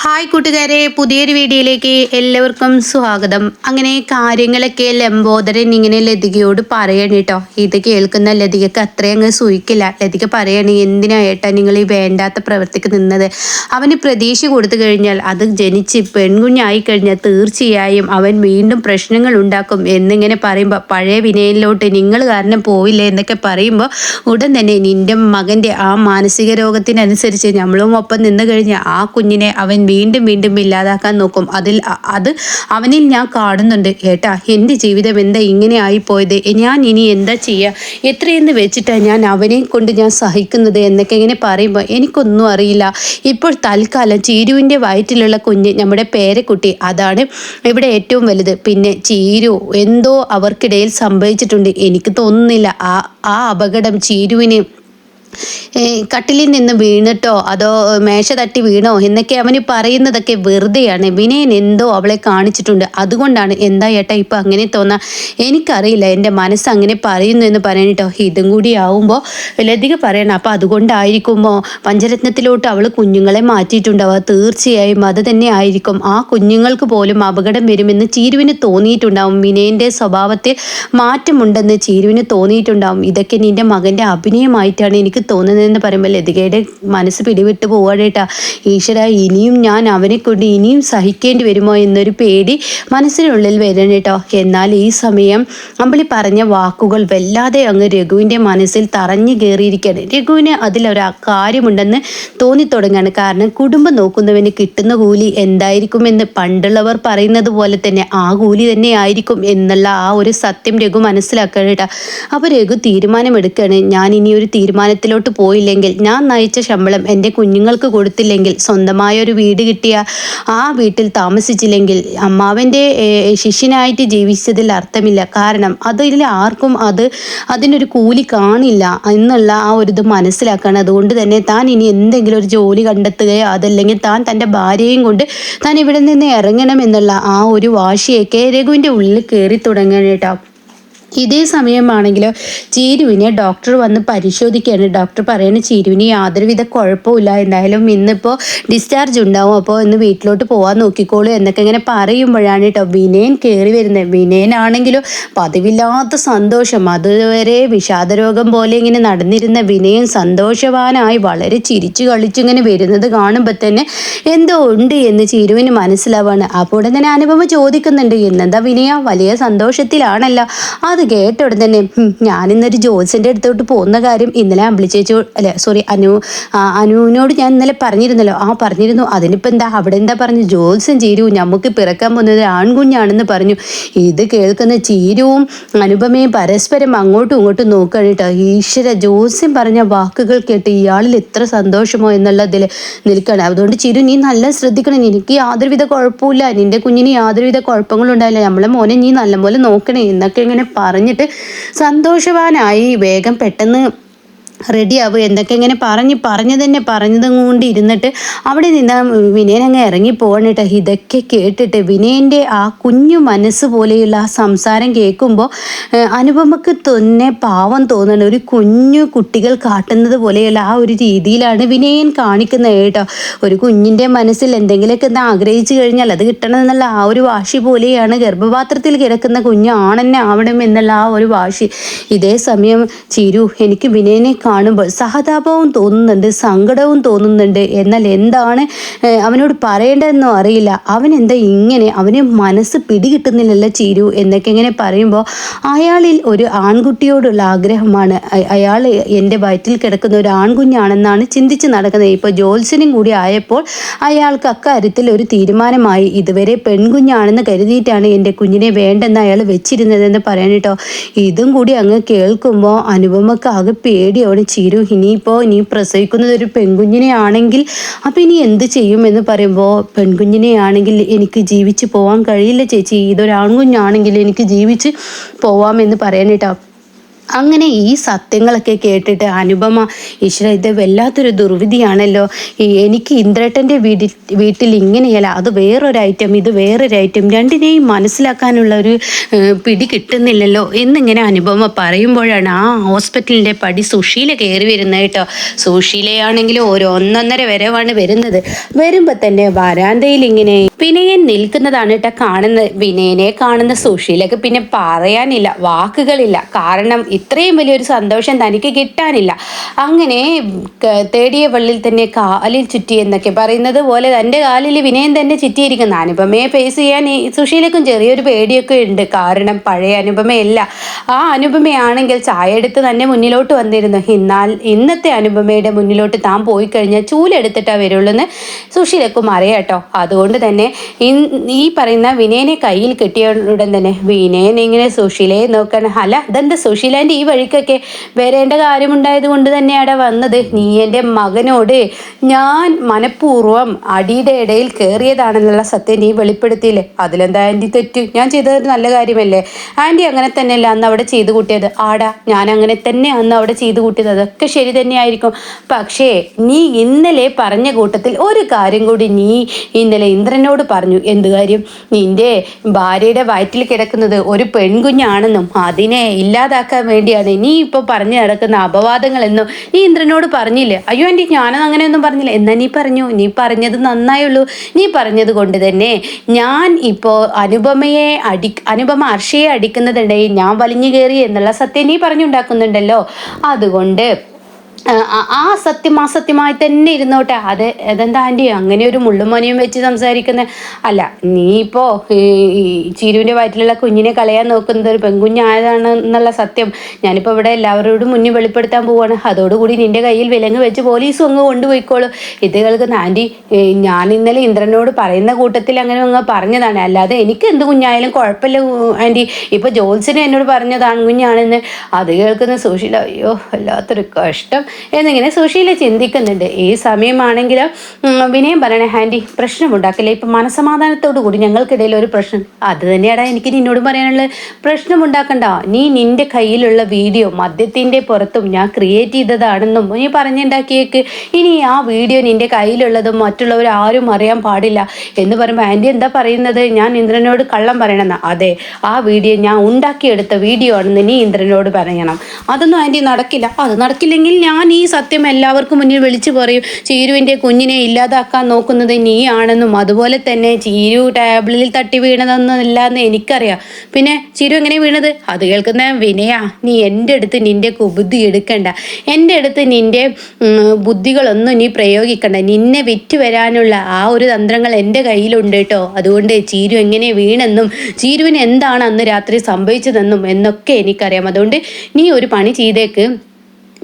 Hi കൂട്ടുകാരെ പുതിയൊരു വീഡിയോയിലേക്ക് എല്ലാവർക്കും സ്വാഗതം. അങ്ങനെ കാര്യങ്ങളൊക്കെ ലംബോദരൻ ഇങ്ങനെ ലതികയോട് പറയണം കേട്ടോ. ഇത് കേൾക്കുന്ന ലതികക്ക് അത്രയും അങ്ങ് സൂയിക്കില്ല ലതിക പറയണം എന്തിനാ ഏട്ടാ നിങ്ങൾ ഈ വേണ്ടാത്ത പ്രവർത്തിക്ക് നിന്നത്? അവന് പ്രതീക്ഷ കൊടുത്തു കഴിഞ്ഞാൽ അത് ജനിച്ച് പെൺകുഞ്ഞായി കഴിഞ്ഞാൽ തീർച്ചയായും അവൻ വീണ്ടും പ്രശ്നങ്ങൾ ഉണ്ടാക്കും എന്നിങ്ങനെ പറയുമ്പോൾ പഴയ വിനയനിലോട്ട് നിങ്ങൾ കാരണം പോയില്ല എന്നൊക്കെ പറയുമ്പോൾ ഉടൻ തന്നെ നിന്റെ മകന്റെ ആ മാനസിക രോഗത്തിനനുസരിച്ച് നമ്മളും ഒപ്പം നിന്ന് കഴിഞ്ഞാൽ ആ കുഞ്ഞിനെ അവൻ വീണ്ടും വീണ്ടും ഇല്ലാതാക്കാൻ നോക്കും. അതിൽ അത് അവനിൽ ഞാൻ കാണുന്നുണ്ട്. ഏട്ടാ എന്റെ ജീവിതം എന്താ ഇങ്ങനെ ആയിപ്പോയത്? ഞാൻ ഇനി എന്താ ചെയ്യുക എത്രയെന്ന് വെച്ചിട്ടാണ് ഞാൻ അവനെ കൊണ്ട് ഞാൻ സഹിക്കുന്നത് എന്നൊക്കെ ഇങ്ങനെ പറയുമ്പോൾ എനിക്കൊന്നും അറിയില്ല. ഇപ്പോൾ തൽക്കാലം ചീരുവിന്റെ വയറ്റിലുള്ള കുഞ്ഞ് നമ്മുടെ പേരക്കുട്ടി. അതാണ് ഇവിടെ ഏറ്റവും വലുത്. പിന്നെ ചീരു എന്തോ അവർക്കിടയിൽ സംഭവിച്ചിട്ടുണ്ട്. എനിക്ക് തോന്നുന്നില്ല. ആ ആ അപകടം ചീരുവിന് കട്ടിലിൽ നിന്ന് വീണിട്ടോ? അതോ മേശ തട്ടി വീണോ? എന്നൊക്കെ അവന് പറയുന്നതൊക്കെ വെറുതെയാണ്. വിനയൻ എന്തോ അവളെ കാണിച്ചിട്ടുണ്ട്. അതുകൊണ്ടാണ് എന്താ ഏട്ടാ ഇപ്പം അങ്ങനെ തോന്നാ? എനിക്കറിയില്ല. എന്റെ മനസ്സ് അങ്ങനെ പറയുന്നു എന്ന് പറയാനിട്ടോ ഇതും കൂടി ആവുമ്പോൾ ലതിക പറയണം. അപ്പം അതുകൊണ്ടായിരിക്കുമോ? പഞ്ചരത്നത്തിലോട്ട് അവൾ കുഞ്ഞുങ്ങളെ മാറ്റിയിട്ടുണ്ടാവുക. തീർച്ചയായും അത് തന്നെ ആയിരിക്കും. ആ കുഞ്ഞുങ്ങൾക്ക് പോലും അപകടം വരുമെന്ന് ചീരുവിന് തോന്നിയിട്ടുണ്ടാവും. വിനയന്റെ സ്വഭാവത്തിൽ മാറ്റമുണ്ടെന്ന് ചീരുവിന് തോന്നിയിട്ടുണ്ടാവും. ഇതൊക്കെ നിന്റെ മകന്റെ അഭിനയമായിട്ടാണ് എനിക്ക് തോന്നുന്നതെന്ന് പറയുമ്പോൾ ലതികയുടെ മനസ്സ് പിടിവിട്ട് പോവാടേട്ടാ ഈശ്വര ഇനിയും ഞാൻ അവനെ കൊണ്ട് ഇനിയും സഹിക്കേണ്ടി വരുമോ എന്നൊരു പേടി മനസ്സിനുള്ളിൽ വരണം കേട്ടോ. എന്നാൽ ഈ സമയം അമ്പിളി പറഞ്ഞ വാക്കുകൾ വല്ലാതെ അങ്ങ് രഘുവിന്റെ മനസ്സിൽ തറഞ്ഞു കയറിയിരിക്കുകയാണ്. രഘുവിന് അതിലൊരു കാര്യമുണ്ടെന്ന് തോന്നിത്തുടങ്ങുകയാണ് കാരണം കുടുംബം നോക്കുന്നവന് കിട്ടുന്ന കൂലി എന്തായിരിക്കുമെന്ന് പണ്ടുള്ളവർ പറയുന്നത് പോലെ തന്നെ ആ കൂലി തന്നെ ആയിരിക്കും എന്നുള്ള ആ ഒരു സത്യം രഘു മനസ്സിലാക്കണം കേട്ടോ. അപ്പോൾ രഘു തീരുമാനമെടുക്കുകയാണ്. ഞാൻ ഇനി ഒരു മുന്നോട്ട് പോയില്ലെങ്കിൽ ഞാൻ നയിച്ച ശമ്പളം എന്റെ കുഞ്ഞുങ്ങൾക്ക് കൊടുത്തില്ലെങ്കിൽ സ്വന്തമായ ഒരു വീട് കിട്ടിയ ആ വീട്ടിൽ താമസിച്ചില്ലെങ്കിൽ അമ്മാവന്റെ ശിഷ്യനായിട്ട് ജീവിച്ചതിൽ അർത്ഥമില്ല. കാരണം അതിൽ ആർക്കും അത് അതിനൊരു കൂലി കാണില്ല എന്നുള്ള ആ ഒരു ഇത് മനസ്സിലാക്കണം. അതുകൊണ്ട് തന്നെ താൻ ഇനി എന്തെങ്കിലും ഒരു ജോലി കണ്ടെത്തുകയോ അതല്ലെങ്കിൽ താൻ തന്റെ ഭാര്യയും കൊണ്ട് താൻ ഇവിടെ നിന്ന് ഇറങ്ങണം എന്നുള്ള ആ ഒരു വാശിയൊക്കെ രഘുവിന്റെ ഉള്ളിൽ കയറി തുടങ്ങണം കേട്ടോ. ഇതേ സമയമാണെങ്കിൽ ചീരുവിനെ ഡോക്ടർ വന്ന് പരിശോധിക്കുകയാണ്. ഡോക്ടർ പറയുന്നത് ചീരുവിന് യാതൊരുവിധ കുഴപ്പമില്ല എന്തായാലും ഇന്നിപ്പോൾ ഡിസ്ചാർജ് ഉണ്ടാവും. അപ്പോൾ ഇന്ന് വീട്ടിലോട്ട് പോകാൻ നോക്കിക്കോളൂ എന്നൊക്കെ ഇങ്ങനെ പറയുമ്പോഴാണ് കേട്ടോ വിനയൻ കയറി വരുന്നത്. വിനയനാണെങ്കിലും പതിവില്ലാത്ത സന്തോഷം. അതുവരെ വിഷാദരോഗം പോലെ ഇങ്ങനെ നടന്നിരുന്ന വിനയൻ സന്തോഷവാനായി വളരെ ചിരിച്ചു കളിച്ചിങ്ങനെ വരുന്നത് കാണുമ്പോൾ തന്നെ എന്തോ ഉണ്ട് എന്ന് ചീരുവിന് മനസ്സിലാവാണ്. അപ്പോൾ ഉടൻ തന്നെ അനുപമ ചോദിക്കുന്നുണ്ട് എന്നെന്താ വിനയ? വലിയ സന്തോഷത്തിലാണല്ലോ. അത് കേട്ട ഉടൻ തന്നെ ഞാനിന്നൊരു ജോത്സ്യന്റെ അടുത്തോട്ട് പോകുന്ന കാര്യം ഇന്നലെ അമ്പിളി ചേച്ചി അല്ലെ സോറി അനു അനുവിനോട് ഞാൻ ഇന്നലെ പറഞ്ഞിരുന്നല്ലോ. ആ പറഞ്ഞിരുന്നു. അതിനിപ്പോൾ എന്താ അവിടെ എന്താ പറഞ്ഞു? ജോത്സ്യം ചീരു നമുക്ക് പിറക്കാൻ പോകുന്നത് ആൺകുഞ്ഞാണെന്ന് പറഞ്ഞു. ഇത് കേൾക്കുന്ന ചീരുവും അനുപമയും പരസ്പരം അങ്ങോട്ടും ഇങ്ങോട്ടും നോക്കുകയാണ് കേട്ടോ. ഈശ്വര ജോത്സ്യം പറഞ്ഞ വാക്കുകൾ കേട്ട് ഇയാളിൽ എത്ര സന്തോഷമോ എന്നുള്ളതിൽ നിൽക്കണം അതുകൊണ്ട് ചിരു നീ നല്ല ശ്രദ്ധിക്കണം. എനിക്ക് യാതൊരുവിധ കുഴപ്പമില്ല നിന്റെ കുഞ്ഞിന് യാതൊരുവിധ കുഴപ്പങ്ങളും ഉണ്ടായില്ല നമ്മളെ മോനെ നീ നല്ലപോലെ നോക്കണേ. എന്നൊക്കെ ഇങ്ങനെ പറഞ്ഞിട്ട് സന്തോഷവാനായി വേഗം പെട്ടെന്ന് റെഡിയാവും എന്തൊക്കെ ഇങ്ങനെ പറഞ്ഞ് പറഞ്ഞു തന്നെ പറഞ്ഞതും കൊണ്ട് ഇരുന്നിട്ട് അവിടെ നിന്ന് വിനയൻ അങ്ങ് ഇറങ്ങി പോകണേട്ടോ ഇതൊക്കെ കേട്ടിട്ട് വിനയന്റെ ആ കുഞ്ഞു മനസ്സ് പോലെയുള്ള ആ സംസാരം കേൾക്കുമ്പോൾ അനുപമക്ക് തന്നെ പാവം തോന്നുന്നു ഒരു കുഞ്ഞു കുട്ടികൾ കാട്ടുന്നത് പോലെയുള്ള ആ ഒരു രീതിയിലാണ് വിനയൻ കാണിക്കുന്നത് കേട്ടോ. ഒരു കുഞ്ഞിന്റെ മനസ്സിൽ എന്തെങ്കിലുമൊക്കെ എന്താ ആഗ്രഹിച്ചു കഴിഞ്ഞാൽ അത് കിട്ടണം എന്നുള്ള ആ ഒരു വാശി പോലെയാണ് ഗർഭപാത്രത്തിൽ കിടക്കുന്ന കുഞ്ഞ് ആണെന്നെ ആവണം എന്നുള്ള ആ ഒരു വാശി. ഇതേ സമയം ചിരു എനിക്ക് വിനയനെ കാണുമ്പോൾ സഹതാപവും തോന്നുന്നുണ്ട് സങ്കടവും തോന്നുന്നുണ്ട്. എന്നാൽ എന്താണ് അവനോട് പറയേണ്ടതെന്നും അറിയില്ല. അവൻ എന്താ ഇങ്ങനെ അവന് മനസ്സ് പിടികിട്ടുന്നില്ലല്ലോ ചീരു എന്നൊക്കെ ഇങ്ങനെ പറയുമ്പോൾ അയാളിൽ ഒരു ആൺകുട്ടിയോടുള്ള ആഗ്രഹമാണ്. അയാൾ എന്റെ വയറ്റിൽ കിടക്കുന്ന ഒരു ആൺകുഞ്ഞാണെന്നാണ് ചിന്തിച്ച് നടക്കുന്നത്. ഇപ്പോൾ ജോത്സ്യനും കൂടി ആയപ്പോൾ അയാൾക്ക് അക്കാര്യത്തിൽ ഒരു തീരുമാനമായി. ഇതുവരെ പെൺകുഞ്ഞാണെന്ന് കരുതിയിട്ടാണ് എന്റെ കുഞ്ഞിനെ വേണ്ടെന്ന് അയാൾ വെച്ചിരുന്നതെന്ന് പറയാൻ കേട്ടോ. ഇതും കൂടി അങ്ങ് കേൾക്കുമ്പോൾ അനുപമക്ക് ആകെ പേടിയോടെ അവിടെ ചിരു. ഇനിയിപ്പോൾ ഇനി പ്രസവിക്കുന്നത് ഒരു പെൺകുഞ്ഞിനെ ആണെങ്കിൽ അപ്പോൾ ഇനി എന്ത് ചെയ്യും എന്ന് പറയുമ്പോൾ പെൺകുഞ്ഞിനെ ആണെങ്കിൽ എനിക്ക് ജീവിച്ച് പോകാൻ കഴിയില്ല ചേച്ചി. ഇതൊരാൺകുഞ്ഞാണെങ്കിൽ എനിക്ക് ജീവിച്ച് പോവാമെന്ന് പറയാൻ അങ്ങനെ ഈ സത്യങ്ങളൊക്കെ കേട്ടിട്ട് അനുപമ ഈശ്വര ഇത് വല്ലാത്തൊരു ദുർവിധിയാണല്ലോ. എനിക്ക് ഇന്ദ്രേട്ടന്റെ വീട്ടിൽ വീട്ടിൽ ഇങ്ങനെയല്ല അത് വേറൊരു ഐറ്റം ഇത് വേറൊരു ഐറ്റം രണ്ടിനെയും മനസ്സിലാക്കാനുള്ള ഒരു പിടി കിട്ടുന്നില്ലല്ലോ എന്നിങ്ങനെ അനുപമ പറയുമ്പോഴാണ് ആ ഹോസ്പിറ്റലിന്റെ പടി സുശീല കയറി വരുന്നത് കേട്ടോ. സുഷീലയാണെങ്കിലും ഒരു ഒന്നൊന്നര വരവാണ് വരുന്നത്. വരുമ്പോൾ തന്നെ വരാന്തയിൽ ഇങ്ങനെ വിനയൻ നിൽക്കുന്നതാണ് കേട്ടോ കാണുന്നത്. വിനയനെ കാണുന്ന സുശീലക്ക് പിന്നെ പറയാനില്ല വാക്കുകളില്ല. കാരണം ഇത്രയും വലിയൊരു സന്തോഷം തനിക്ക് കിട്ടാനില്ല. അങ്ങനെ തേടിയ വള്ളിൽ തന്നെ കാലിൽ ചുറ്റി എന്നൊക്കെ പറയുന്നത് പോലെ തന്റെ കാലിൽ വിനയൻ തന്നെ ചുറ്റിയിരിക്കുന്ന. അനുപമയെ ഫേസ് ചെയ്യാൻ ഈ സുശീലക്കും ചെറിയൊരു പേടിയൊക്കെ ഉണ്ട്. കാരണം പഴയ അനുപമയല്ല. ആ അനുപമയാണെങ്കിൽ ചായ എടുത്ത് തന്നെ മുന്നിലോട്ട് വന്നിരുന്നു. എന്നാൽ ഇന്നത്തെ അനുപമയുടെ മുന്നിലോട്ട് താൻ പോയി കഴിഞ്ഞാൽ ചൂലെടുത്തിട്ടാണ് വരുള്ളൂ എന്ന് സുശീലക്കും കേട്ടോ. അതുകൊണ്ട് തന്നെ ഈ പറയുന്ന വിനയനെ കയ്യിൽ കിട്ടിയ ഉടൻ തന്നെ. വിനയൻ ഇങ്ങനെ സുശീലയെ നോക്കണം. അല്ല ഇതെന്താ സുശീലന്റെ ഈ വഴിക്കൊക്കെ വരേണ്ട കാര്യമുണ്ടായത് കൊണ്ട് തന്നെയാണ് വന്നത്. നീ എന്റെ മകനോട് ഞാൻ മനഃപൂർവം അടിയുടെ ഇടയിൽ കയറിയതാണെന്നുള്ള സത്യം നീ വെളിപ്പെടുത്തിയില്ലേ? അതിലെന്താ ആന്റി തെറ്റ്? ഞാൻ ചെയ്തത് നല്ല കാര്യമല്ലേ? ആന്റി അങ്ങനെ തന്നെയല്ല അന്ന് അവിടെ ചെയ്തു കൂട്ടിയത്. ആടാ ഞാൻ അങ്ങനെ തന്നെ അന്ന് അവിടെ ചെയ്തു കൂട്ടിയത്. അതൊക്കെ ശരി തന്നെയായിരിക്കും. പക്ഷേ നീ ഇന്നലെ പറഞ്ഞ കൂട്ടത്തിൽ ഒരു കാര്യം കൂടി നീ ഇന്നലെ ഇന്ദ്രനോട് പറഞ്ഞു എന്തു കാര്യം? നിന്റെ ഭാര്യയുടെ വയറ്റിൽ കിടക്കുന്നത് ഒരു പെൺകുഞ്ഞാണെന്നും അതിനെ ഇല്ലാതാക്കാൻ വേണ്ടിയാണ്. നീ ഇപ്പോൾ പറഞ്ഞു നടക്കുന്ന അപവാദങ്ങളെന്നും നീ ഇന്ദ്രനോട് പറഞ്ഞില്ലേ? അയ്യോ എന്റെ ഞാനത് അങ്ങനെയൊന്നും പറഞ്ഞില്ല. എന്നാ നീ പറഞ്ഞു? നീ പറഞ്ഞത് നന്നായുള്ളൂ നീ പറഞ്ഞത് കൊണ്ട് തന്നെ ഞാൻ ഇപ്പോൾ അനുപമയെ അടി അനുപമ അർഷയെ അടിക്കുന്നതിടയിൽ ഞാൻ വലിഞ്ഞു കയറി എന്നുള്ള സത്യം നീ പറഞ്ഞുണ്ടാക്കുന്നുണ്ടല്ലോ. അതുകൊണ്ട് ആ, സത്യം സത്യമായി തന്നെ ഇരുന്നോട്ടെ. അത് അതെന്താ ആന്റി അങ്ങനെ ഒരു മുള്ളുമോനിയും വെച്ച് സംസാരിക്കുന്നത് അല്ല നീ ഇപ്പോൾ ഈ ചീരുവിന്റെ വയറ്റിലുള്ള കുഞ്ഞിനെ കളയാൻ നോക്കുന്നത് ഒരു പെൺകുഞ്ഞായതാണ് എന്നുള്ള സത്യം ഞാനിപ്പോൾ ഇവിടെ എല്ലാവരോടും മുന്നിൽ വെളിപ്പെടുത്താൻ പോവാണ്. അതോടുകൂടി നിന്റെ കയ്യിൽ വിലങ്ങ് വെച്ച് പോലീസും അങ്ങ് കൊണ്ടുപോയിക്കോളും. ഇത് കേൾക്കുന്ന ആന്റി ഞാൻ ഇന്നലെ ഇന്ദ്രനോട് പറയുന്ന കൂട്ടത്തിൽ അങ്ങനെ അങ്ങ് പറഞ്ഞതാണ്. അല്ലാതെ എനിക്ക് എന്ത് കുഞ്ഞായാലും കുഴപ്പമില്ല ആന്റി ഇപ്പോൾ ജോത്സിനെ എന്നോട് പറഞ്ഞതാണ് കുഞ്ഞാണെന്ന് അത് കേൾക്കുന്ന സുശീല അയ്യോ വല്ലാത്തൊരു കഷ്ടം. എന്നിങ്ങനെ സുശീല ചിന്തിക്കുന്നുണ്ട്. ഈ സമയമാണെങ്കിൽ വിനയം പറയണേ ആന്റി പ്രശ്നമുണ്ടാക്കില്ല. ഇപ്പം മനസമാധാനത്തോടു കൂടി ഞങ്ങൾക്കിടയിൽ ഒരു പ്രശ്നം അത് തന്നെയാടാ എനിക്ക് നിന്നോട് പറയാനുള്ളത്. പ്രശ്നമുണ്ടാക്കണ്ട. നീ നിന്റെ കയ്യിലുള്ള വീഡിയോ മദ്യത്തിന്റെ പുറത്തും ഞാൻ ക്രിയേറ്റ് ചെയ്തതാണെന്നും നീ പറഞ്ഞുണ്ടാക്കിയേക്ക്. ഇനി ആ വീഡിയോ നിന്റെ കയ്യിലുള്ളതും മറ്റുള്ളവർ ആരും അറിയാൻ പാടില്ല എന്ന് പറയുമ്പോൾ ആന്റി എന്താ പറയുന്നത്? ഞാൻ ഇന്ദ്രനോട് കള്ളം പറയണമെന്ന് അതെ ആ വീഡിയോ ഞാൻ ഉണ്ടാക്കിയെടുത്ത വീഡിയോ ആണെന്ന് നീ ഇന്ദ്രനോട് പറയണം. അതൊന്നും ആന്റി നടക്കില്ല. അത് നടക്കില്ലെങ്കിൽ ഞാൻ ഈ സത്യം എല്ലാവർക്കും മുന്നിൽ വിളിച്ചു പറയും. ചീരുവിന്റെ കുഞ്ഞിനെ ഇല്ലാതാക്കാൻ നോക്കുന്നത് നീയാണെന്നും അതുപോലെ തന്നെ ചീരു ടേബിളിൽ തട്ടി എന്ന് എനിക്കറിയാം. പിന്നെ ചീരു എങ്ങനെ വീണത്? അത് കേൾക്കുന്ന വിനയാ നീ എന്റെ അടുത്ത് നിന്റെ കുബുദ്ധി എടുക്കണ്ട. എന്റെ അടുത്ത് നിന്റെ ബുദ്ധികളൊന്നും നീ പ്രയോഗിക്കണ്ട. നിന്നെ വിറ്റ് വരാനുള്ള ആ ഒരു തന്ത്രങ്ങൾ എന്റെ കയ്യിലുണ്ട് കേട്ടോ. അതുകൊണ്ട് ചീരു എങ്ങനെ വീണെന്നും ചീരുവിന് എന്താണ് അന്ന് രാത്രി സംഭവിച്ചതെന്നും എന്നൊക്കെ എനിക്കറിയാം. അതുകൊണ്ട് നീ ഒരു പണി ചെയ്തേക്ക്.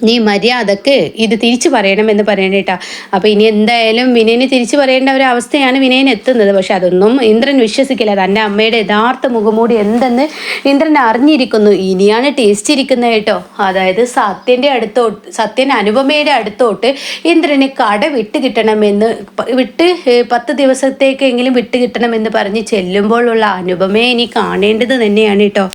നീ മര്യാദയ്ക്ക് ഇത് തിരിച്ചു പറയണമെന്ന് പറയണേട്ടാ അപ്പോൾ ഇനി എന്തായാലും വിനയന് തിരിച്ചു പറയേണ്ട ഒരു അവസ്ഥയാണ് വിനയൻ എത്തുന്നത്. പക്ഷെ അതൊന്നും ഇന്ദ്രൻ വിശ്വസിക്കില്ല. തന്റെ അമ്മയുടെ യഥാർത്ഥ മുഖമൂടി എന്തെന്ന് ഇന്ദ്രൻ അറിഞ്ഞിരിക്കുന്നു. ഇനിയാണ് ടേസ്റ്റ് ഇരിക്കുന്നത് കേട്ടോ. അതായത് സത്യന്റെ അടുത്തോട്ട് സത്യൻ അനുപമയുടെ അടുത്തോട്ട് ഇന്ദ്രന് കട വിട്ട് കിട്ടണമെന്ന് വിട്ട് പത്ത് ദിവസത്തേക്കെങ്കിലും വിട്ട് കിട്ടണമെന്ന് പറഞ്ഞ് ചെല്ലുമ്പോഴുള്ള അനുപമയെ ഇനി കാണേണ്ടത് തന്നെയാണ് കേട്ടോ.